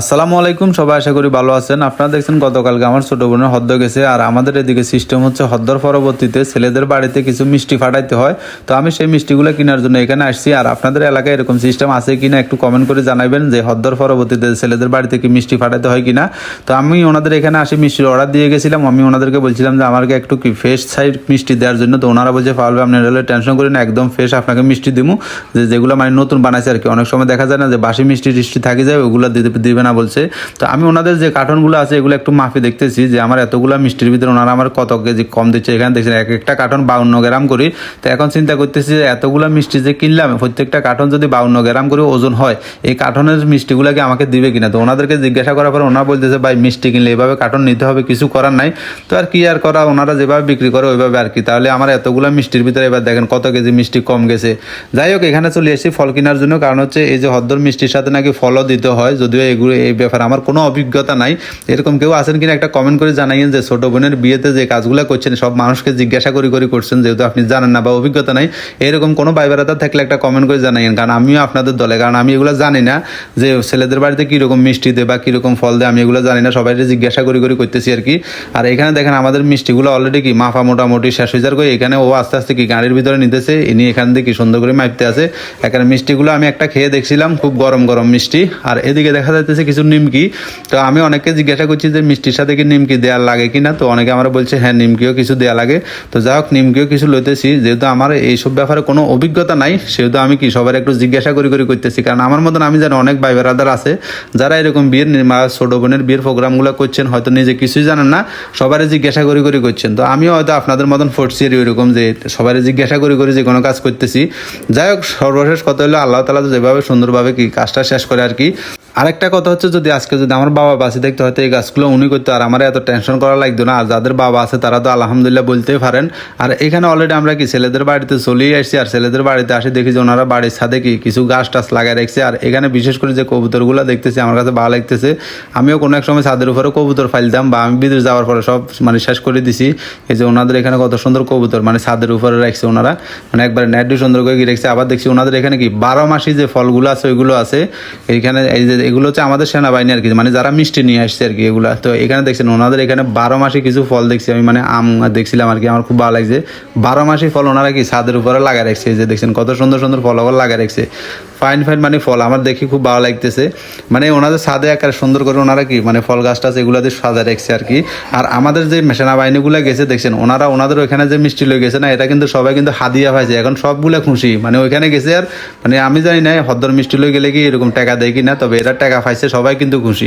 আসসালামু আলাইকুম, সবাই আশা করি ভালো আছেন। আপনারা দেখছেন গতকালকে আমার ছোট বোনের হদ্দ গেছে আর আমাদের এদিকে সিস্টেম হচ্ছে হদ্দর পরবর্তীতে ছেলেদের বাড়িতে কিছু মিষ্টি ফাটাইতে হয়। তো আমি সেই মিষ্টিগুলো কেনার জন্য এখানে আসছি, আর আপনাদের এলাকায় এরকম সিস্টেম আছে কিনা একটু কমেন্ট করে জানাবেন যে হদ্দর পরবর্তীতে ছেলেদের বাড়িতে কি মিষ্টি ফাটাইতে হয় কিনা। তো আমি ওনাদের এখানে আসি, মিষ্টির অর্ডার দিয়ে গেছিলাম। আমি ওনাদেরকে বলছিলাম যে আমাকে একটু কি ফ্রেশ সাইড মিষ্টি দেওয়ার জন্য। তো ওনারা বলছে পারবে আপনি হলে টেনশন করেন না, একদম ফ্রেশ আপনাকে মিষ্টি দিমু। যে যেগুলো মানে নতুন বানাইছে আর কি। অনেক সময় দেখা যায় না যে বাসি মিষ্টি টিষ্টি থাকি যায়, ওগুলো দিতে দিবে না বলছে। তো আমি ওনাদের যে কার্টনগুলো আছে, এগুলো একটু মাফি দেখতেছি যে আমার এতগুলো মিষ্টির ভিতরে ওনারা আমার কত কেজি কম দিচ্ছে, এখানে দেখছেন এক একটা কার্টন বাউন্ন গ্রাম করি। তো এখন চিন্তা করতেছি যে এতগুলো মিষ্টি যে কিনলাম, প্রত্যেকটা কার্টন যদি বাউন্ন গ্রাম করে ওজন হয়, এই কার্টনের মিষ্টিগুলোকে আমাকে দিবে কিনা? তো ওনাদেরকে জিজ্ঞাসা করার পর ওনারা বলতেছে, ভাই, মিষ্টি কিনলে এভাবে কার্টন নিতে হবে, কিছু করার নাই। তো আর কি আর করা, ওনারা যেভাবে বিক্রি করে ওইভাবে আর কি। তাহলে আমার এতগুলো মিষ্টির ভিতরে এবার দেখেন কত কেজি মিষ্টি কম গেছে। যাই হোক, এখানে চলে এসেছি ফল কেনার জন্য, কারণ হচ্ছে এই যে হদ্দর মিষ্টির সাথে নাকি ফলও দিতে হয়, যদিও এগুলো এই ব্যাপারে আমার কোনো অভিজ্ঞতা নাই। এরকম কেউ আছেন কিনা একটা কমেন্ট করে জানাইন যে, ছোট বোনের বিয়েতে যে কাজগুলো করছেন, সব মানুষকে জিজ্ঞাসা করি করি করছেন, যেহেতু আপনি জানেন না বা অভিজ্ঞতা নাই। এরকম কোনো ভাই বেড়াতা থাকলে একটা কমেন্ট করে জানাইন কারণ আমিও আপনাদের দলে, কারণ আমি এগুলো জানি না যে, ছেলেদের বাড়িতে কীরকম মিষ্টি দেয় বা কীরকম ফল দেয়, আমি এগুলো জানি না সবাই জিজ্ঞাসা করি করি করতেছি আর কি। আর এখানে দেখেন, আমাদের মিষ্টিগুলো অলরেডি কি মাফা মোটামুটি শেষ হয়ে যাওয়ার এখানে ও আস্তে আস্তে কি গাড়ির ভিতরে নিতেছে, ইনি এখান থেকে কি সুন্দর করে মাপতে আছে। এখানে মিষ্টিগুলো আমি একটা খেয়ে দেখছিলাম, খুব গরম গরম মিষ্টি। আর এদিকে দেখা যাইতেছে কিছু নিমকি। তো আমি অনেককে জিজ্ঞাসা করছি যে, মিষ্টির সাথে কি নিমকি দেওয়ার লাগে কিনা তো অনেকে আমার বলছে হ্যাঁ নিমকিও কিছু দেওয়া লাগে। তো যাই হোক, নিমকিও কিছু লইতেছি। যেহেতু আমার এইসব ব্যাপারে কোনো অভিজ্ঞতা নাই, সেহেতু আমি কি সবার একটু জিজ্ঞাসা করি করি করতেছি। কারণ আমার মতন আমি জানি অনেক ভাই বেড়াদার আছে, যারা এরকম বিয়ের ছোট বোনের বিয়ের প্রোগ্রামগুলো করছেন, হয়তো নিজে কিছুই জানেন না সবারই জিজ্ঞাসা করি করি করছেন। তো আমিও হয়তো আপনাদের মতন ফোর্সি ওইরকম যে সবারই জিজ্ঞাসা করি করি যে, কোনো কাজ করতেছি। যাই হোক, সর্বশেষ কথা হলো, আল্লাহ তালা যেভাবে সুন্দরভাবে কি কাজটা শেষ করে আর কি আরেকটা কথা হচ্ছে যদি আজকে যদি আমার বাবা বাসি দেখতে হয়তো এই গাছগুলো উনি করতো আর আমার এত টেনশন করা লাগতো না, আর যাদের বাবা আছে তারা তো আলহামদুলিল্লাহ বলতেই পারেন। আর এখানে অলরেডি আমরা কি ছেলেদের বাড়িতে চলেই আসছি, আর ছেলেদের বাড়িতে আসি দেখি যে ওনারা বাড়ির ছাদে কি কিছু গাছ টাছ লাগাই রাখছে। আর এখানে বিশেষ করে যে কবুতরগুলো দেখতেছি, আমার কাছে ভালো লাগতেছে। আমিও কোনো এক সময় ছাদের উপরে কবুতর ফাইলতাম বা আমি বিদেশ যাওয়ার পরে সব মানে শেষ করে দিছি। এই যে ওনাদের এখানে কত সুন্দর কবুতর মানে ছাদের উপরে রাখছে ওনারা। মানে একবারে নেট সুন্দর করে রাখছে। আবার দেখছি ওনাদের এখানে কি বারো মাসি যে ফলগুলো আছে, ওইগুলো আছে। এইখানে এই যে এগুলো হচ্ছে আমাদের সেনাবাহিনী আর কি মানে যারা মিষ্টি নিয়ে আসছে আর কি এগুলা। তো এখানে দেখছেন ওনাদের এখানে বারো মাসে কিছু ফল দেখছি, আমি মানে আম দেখছিলাম আর কি, আমার খুব ভালো লাগছে। বারো মাসি ফল ওনারা কি ছাদের উপরে লাগা রাখছে যে দেখছেন কত সুন্দর সুন্দর ফল আবার লাগা রাখছে। ফাইন ফাইন মানে ফল, আমার দেখি খুব ভালো লাগতেছে। মানে ওনাদের ছাদে একেবারে সুন্দর করে ওনারা কি মানে ফল গাছ টাছ এগুলো দিয়ে সাজা রাখছে আর কি। আর আমাদের যে সেনাবাহিনীগুলো গেছে, দেখছেন ওনারা ওনাদের ওইখানে যে মিষ্টি লয়ে গেছে না, এটা কিন্তু সবাই কিন্তু হাদিয়া পাইছে, এখন সবগুলো খুশি। মানে ওইখানে গেছে আর মানে আমি জানি না হদ্দর মিষ্টি লয়ে গেলে কি এরকম টাকা দেয় কি না তবে এরা টাকা পাইছে সবাই কিন্তু খুশি।